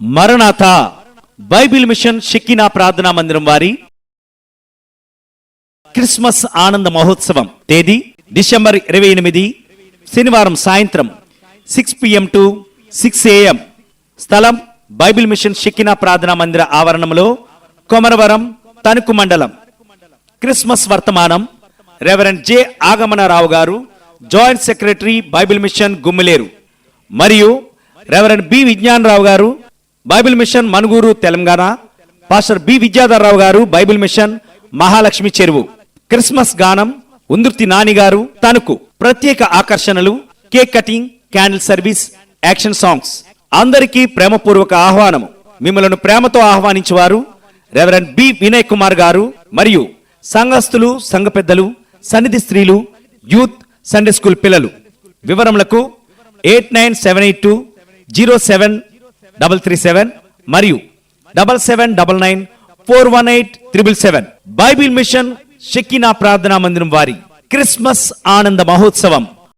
మరణాథ Bible mission Shekinah ప్రార్థనా మందిరం వారి క్రిస్మస్ ఆనంద మహోత్సవం తేదీ డిసెంబర్ ఇరవై ఎనిమిది శనివారం సాయంత్రం six PM to six AM. స్థలం బైబిల్ మిషన్ షెక్కినా ప్రార్థనా మందిర ఆవరణంలో కొమరవరం తణుకు మండలం. క్రిస్మస్ వర్తమానం రెవరెండ్ జె ఆగమనరావు గారు joint secretary Bible mission Gummileru. మరియు రెవరెండ్ బి విజ్ఞానరావు గారు Bible mission Manuguru Telangana. Pastor B Vidyadharrao గారు బైబిల్ మిషన్ మహాలక్ష్మి చెరువు. క్రిస్మస్ గానం ఉందుర్తి నాని గారు తణుకు. ప్రత్యేక ఆకర్షణలు cake cutting candle service action songs. అందరికీ ప్రేమపూర్వక ఆహ్వానము. మిమ్మలను ప్రేమతో ఆహ్వానించేవారు రెవరెండ్ బి వినయ్ కుమార్ గారు మరియు సంఘస్థులు సంఘ పెద్దలు సన్నిధి స్త్రీలు యూత్ సండే స్కూల్ పిల్లలు. వివరములకు eight nine seven eight two zero seven double three seven మరియు double seven double nine four one eight triple seven Bible mission Shekinah ప్రార్థనా మందిరం వారి క్రిస్మస్ ఆనంద మహోత్సవం